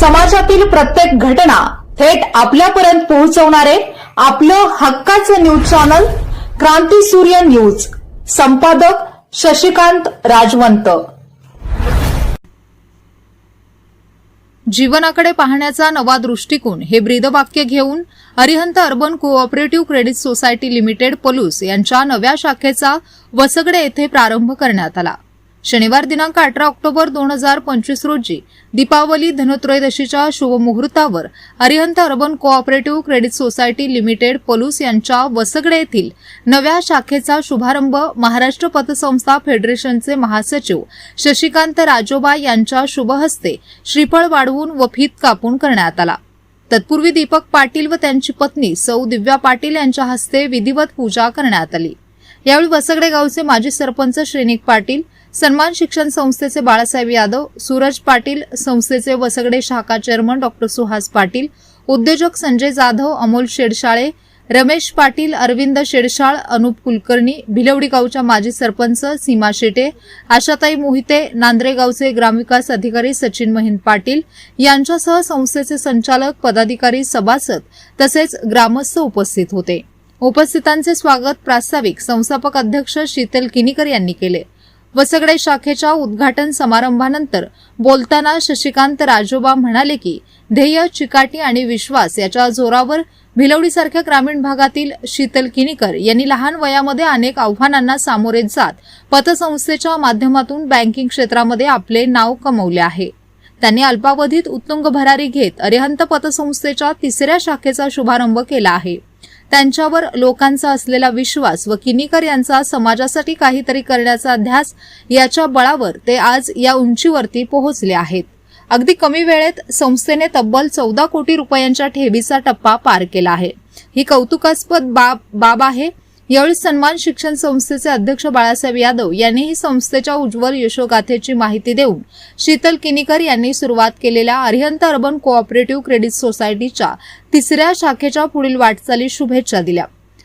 समाजातील प्रत्येक घटना थेट आपल्यापर्यंत पोहोचवणारे आपलं हक्काचं न्यूज चॅनल क्रांती सूर्य न्यूज. संपादक शशिकांत राजवंत. जीवनाकडे पाहण्याचा नवा दृष्टिकोन हे ब्रीदवाक्य घेऊन Arihant urban cooperative credit society limited Palus यांच्या नव्या शाखेचा वसगडे येथे प्रारंभ करण्यात आला. शनिवार दिनांक अठरा ऑक्टोबर दोन हजार पंचवीस रोजी दीपावली धनत्रयोदशीच्या शुभमुहूर्तावर Arihant urban cooperative credit society limited Palus यांच्या वसगडे येथील नव्या शाखेचा शुभारंभ महाराष्ट्र पतसंस्था फेडरेशनचे महासचिव शशिकांत राजोबा यांच्या शुभहस्ते श्रीफळ वाढवून व फीत कापून करण्यात आला. तत्पूर्वी दीपक पाटील व त्यांची पत्नी सौ दिव्या पाटील यांच्या हस्ते विधिवत पूजा करण्यात आली. यावेळी वसगडे गावचे माजी सरपंच श्रेनिक पाटील सन्मान शिक्षण संस्थेचे बाळासाहेब यादव सूरज पाटील संस्थेचे वसगडे शाखा चेअरमन डॉक्टर सुहास पाटील उद्योजक संजय जाधव अमोल शेडशाळे रमेश पाटील अरविंद शेडशाळ अनुप कुलकर्णी भिलवडी गावच्या माजी सरपंच सीमा शेटे आशाताई मोहिते नांद्रे गावचे ग्रामविकास अधिकारी सचिन महिंद पाटील यांच्यासह संस्थेचे संचालक पदाधिकारी सभासद तसेच ग्रामस्थ उपस्थित होते. उपस्थितांचे स्वागत प्रास्ताविक संस्थापक अध्यक्ष शीतल किनीकर यांनी केले. वसगडे शाखेच्या उद्घाटन समारंभानंतर बोलताना शशिकांत राजोबा म्हणाले की ध्येय चिकाटी आणि विश्वास याच्या जोरावर भिलवडीसारख्या ग्रामीण भागातील शीतल किनीकर यांनी लहान वयामध्ये अनेक आव्हानांना सामोरे जात पतसंस्थेच्या माध्यमातून बँकिंग क्षेत्रामध्ये आपले नाव कमवले आहे. त्यांनी अल्पावधीत उत्तुंग भरारी घेत अरिहंत पतसंस्थेच्या तिसऱ्या शाखेचा शुभारंभ केला आहे. त्यांच्यावर लोकांचा असलेला विश्वास व किनीकर यांचा समाजासाठी काहीतरी करण्याचा ध्यास याच्या बळावर ते आज या उंचीवरती पोहोचले आहेत. अगदी कमी वेळेत संस्थेने तब्बल चौदा कोटी रुपयांच्या ठेवीचा टप्पा पार केला आहे. ही कौतुकास्पद बाब बाब आहे. यावेळी सन्मान शिक्षण संस्थेचे अध्यक्ष बाळासाहेब यादव यांनीही संस्थेच्या उज्ज्वल यशोगाथेची माहिती देऊन शीतल किनीकर यांनी सुरुवात केलेल्या अरिहंत अर्बन कोऑपरेटिव्ह क्रेडिट सोसायटीच्या तिसऱ्या शाखेच्या पुढील वाटचाली शुभेच्छा दिल्या.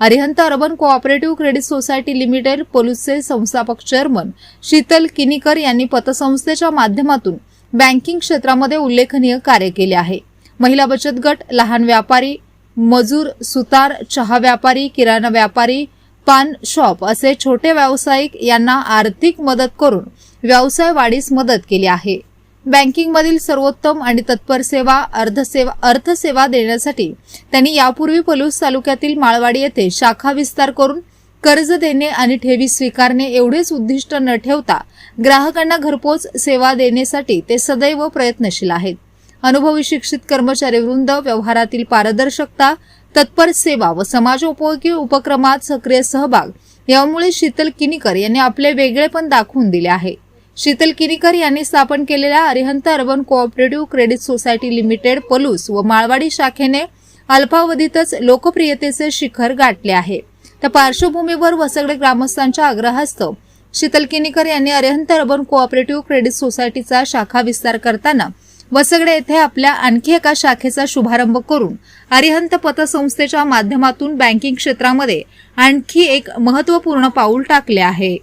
Arihant urban cooperative credit society limited पोलिसचे संस्थापक चेअरमन शीतल किनीकर यांनी पतसंस्थेच्या माध्यमातून बँकिंग क्षेत्रामध्ये उल्लेखनीय कार्य केले आहे. महिला बचत गट लहान व्यापारी मजूर सुतार चहा व्यापारी किराणा व्यापारी पान शॉप असे छोटे व्यावसायिक यांना आर्थिक मदत करून व्यवसाय वाढीस मदत केली आहे. बँकिंगमधील सर्वोत्तम आणि तत्पर सेवा अर्धसेवा अर्थसेवा देण्यासाठी त्यांनी यापूर्वी पलूस तालुक्यातील माळवाडी येथे शाखा विस्तार करून कर्ज देणे आणि ठेवी स्वीकारणे एवढेच उद्दिष्ट न ठेवता ग्राहकांना घरपोच सेवा देण्यासाठी ते सदैव प्रयत्नशील आहेत. अनुभवी शिक्षित कर्मचारी वृंद व्यवहारातील पारदर्शकता तत्पर सेवा व समाजोपयोगी उपक्रमात सक्रिय सहभाग. यामुळे शीतल किनीकर यांनी आपले वेगळेपण दाखवून दिले आहे. शीतल किनीकर यांनी स्थापन केलेल्या Arihant urban cooperative credit society limited Palus व माळवाडी शाखेने अल्पावधीतच लोकप्रियतेचे शिखर गाठले आहे. त्या पार्श्वभूमीवर वसगडे ग्रामस्थांच्या आग्रहास्तव शीतल किनीकर यांनी अरिहंत अर्बन कोऑपरेटिव्ह क्रेडिट सोसायटीचा शाखा विस्तार करताना वसगडे येथे आपल्या आणखी एका शाखेचा शुभारंभ करून अरिहंत पतसंस्थेच्या माध्यमातून बँकिंग क्षेत्रामध्ये आणखी एक महत्त्वपूर्ण पाऊल टाकले आहे.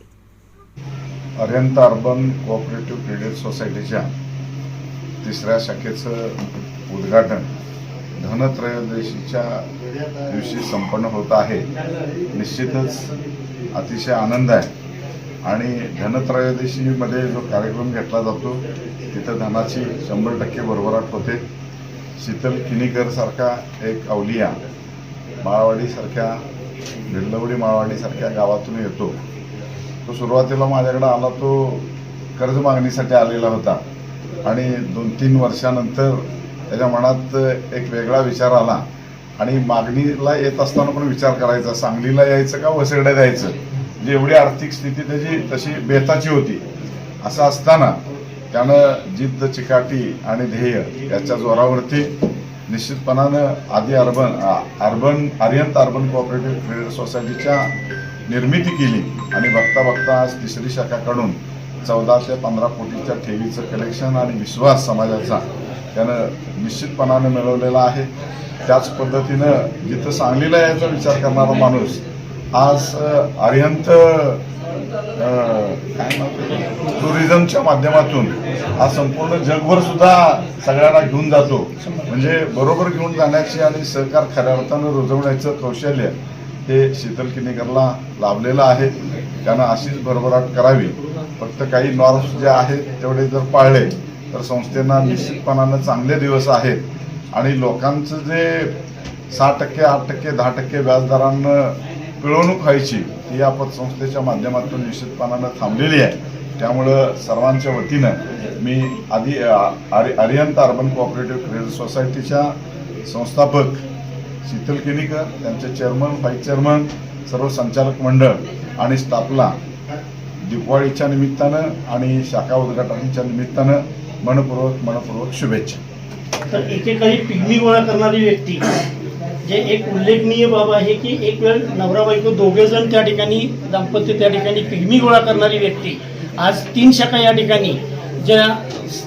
अरिहंत अर्बन कोऑपरेटिव्ह क्रेडिट सोसायटीच्या तिसऱ्या शाखेचं उद्घाटन धनत्रयोदशीच्या दिवशी संपन्न होत आहे. निश्चितच अतिशय आनंद आहे. आणि धनत्रयोदशीमध्ये जो कार्यक्रम घेतला जातो तिथं धनाची शंभर टक्के भरभराट होते. शीतल किनीकरसारखा एक अवलिया माळवाडीसारख्या भिल्लवडी माळवाडीसारख्या गावातून येतो. तो सुरुवातीला माझ्याकडे आला तो कर्ज मागणीसाठी आलेला होता. आणि दोन तीन वर्षानंतर त्याच्या मनात एक वेगळा विचार आला. आणि मागणीला येत असताना पण विचार करायचा सांगलीला यायचं का वसगड्यात यायचं जेवढी एवढी आर्थिक स्थिती त्याची तशी बेताची होती. असं असताना त्यानं जिद्द चिकाटी आणि ध्येय याच्या जोरावरती निश्चितपणानं आधी अर्बन आ- urban Arihant urban cooperative credit सोसायटीच्या निर्मिती केली आणि बघता बघता आज तिसरी शाखाकडून चौदा ते पंधरा कोटीच्या ठेवीचं कलेक्शन आणि विश्वास समाजाचा त्यानं निश्चितपणानं मिळवलेला आहे. त्याच पद्धतीनं जिथं सांगलीला यायचा विचार करणारा माणूस आज अ, अरिहंत टुरिझमच्या माध्यमातून हा संपूर्ण जगभर सुद्धा सगळ्यांना घेऊन जातो. म्हणजे बरोबर घेऊन जाण्याची आणि सहकार खऱ्या अर्थानं रुजवण्याचं कौशल्य हे शीतल किनेकरला लाभलेलं आहे. त्यानं अशीच भरभराट करावी. फक्त काही नॉर्म्स जे आहेत तेवढे जर पाळले तर संस्थेना निश्चितपणानं चांगले दिवस आहेत. आणि लोकांचं जे सहा टक्के आठ टक्के दहा टक्के व्याजदरांना पिळवणूक व्हायची ही या माध्यमातून निश्चितपणानं थांबलेली आहे. त्यामुळं सर्वांच्या वतीनं मी आधी आर्य अरिहंत अर्बन कोऑपरेटिव्ह क्रेडिट सोसायटीच्या संस्थापक शीतल केणीकर त्यांचे चेअरमन व्हाईस चेअरमन सर्व संचालक मंडळ आणि स्टाफला दिवाळीच्या निमित्तानं आणि शाखा उद्घाटनाच्या निमित्तानं मनपूर्वक मनपूर्वक शुभेच्छा. तर काही पिग्मी गोळा करणारी व्यक्ती जे एक उल्लेखनीय बाब आहे की एक वेळ नवरा बायको दोघे जण त्या ठिकाणी दाम्पत्य त्या ठिकाणी पिगमी गोळा करणारी व्यक्ती. आज तीन शाखा या ठिकाणी ज्या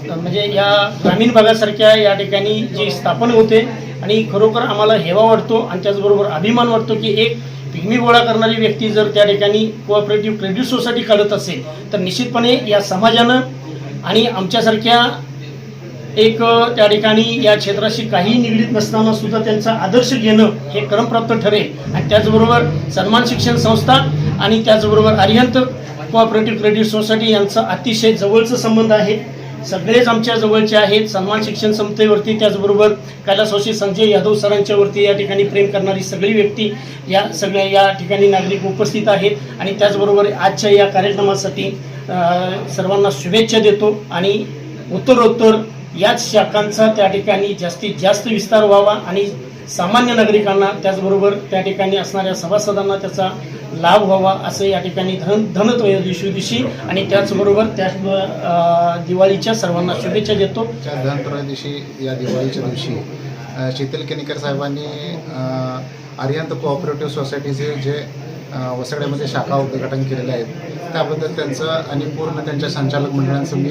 म्हणजे या ग्रामीण भागासारख्या या ठिकाणी जी स्थापन होते आणि खरोखर आम्हाला हेवा वाटतो आणि त्याचबरोबर अभिमान वाटतो की एक पिगमी गोळा करणारी व्यक्ती जर त्या ठिकाणी कोऑपरेटिव्ह क्रेडिट सोसायटी काढत असेल तर निश्चितपणे या समाजानं आणि आमच्यासारख्या एक त्या ठिकाणी या क्षेत्राशी काही निगडीत नसताना सुद्धा त्यांचा आदर्श घेणं हे क्रमप्राप्त ठरेल. आणि त्याचबरोबर सन्मान शिक्षण संस्था आणि त्याचबरोबर अरिहंत कोऑपरेटिव्ह क्रेडिट सोसायटी यांचा अतिशय जवळचा संबंध आहे. सगळेच आमच्या जवळचे आहेत. सन्मान शिक्षण संस्थेवरती त्याचबरोबर कैलासवासी संजय यादव सरांच्यावरती या ठिकाणी प्रेम करणारी सगळी व्यक्ती या सगळ्या या ठिकाणी नागरिक उपस्थित आहेत. आणि त्याचबरोबर आजच्या या कार्यक्रमासाठी सर्वांना शुभेच्छा देतो आणि उत्तरोत्तर याच शाखांचा त्या ठिकाणी जास्तीत जास्त विस्तार व्हावा आणि सामान्य नागरिकांना त्याचबरोबर त्या ठिकाणी असणाऱ्या सभासदांना त्याचा लाभ व्हावा असं या ठिकाणी धन धनत्रयोदशी दिवशी आणि त्याचबरोबर त्या दिवाळीच्या सर्वांना शुभेच्छा देतो. धनत्रयोदशी या दिवाळीच्या दिवशी शीतल केनेकर साहेबांनी अ, आर्यंत कोऑपरेटिव्ह सोसायटीचे जे वसड्यामध्ये शाखा उद्घाटन केलेले आहेत त्याबद्दल त्यांचं आणि पूर्ण त्यांच्या संचालक मंडळांचं मी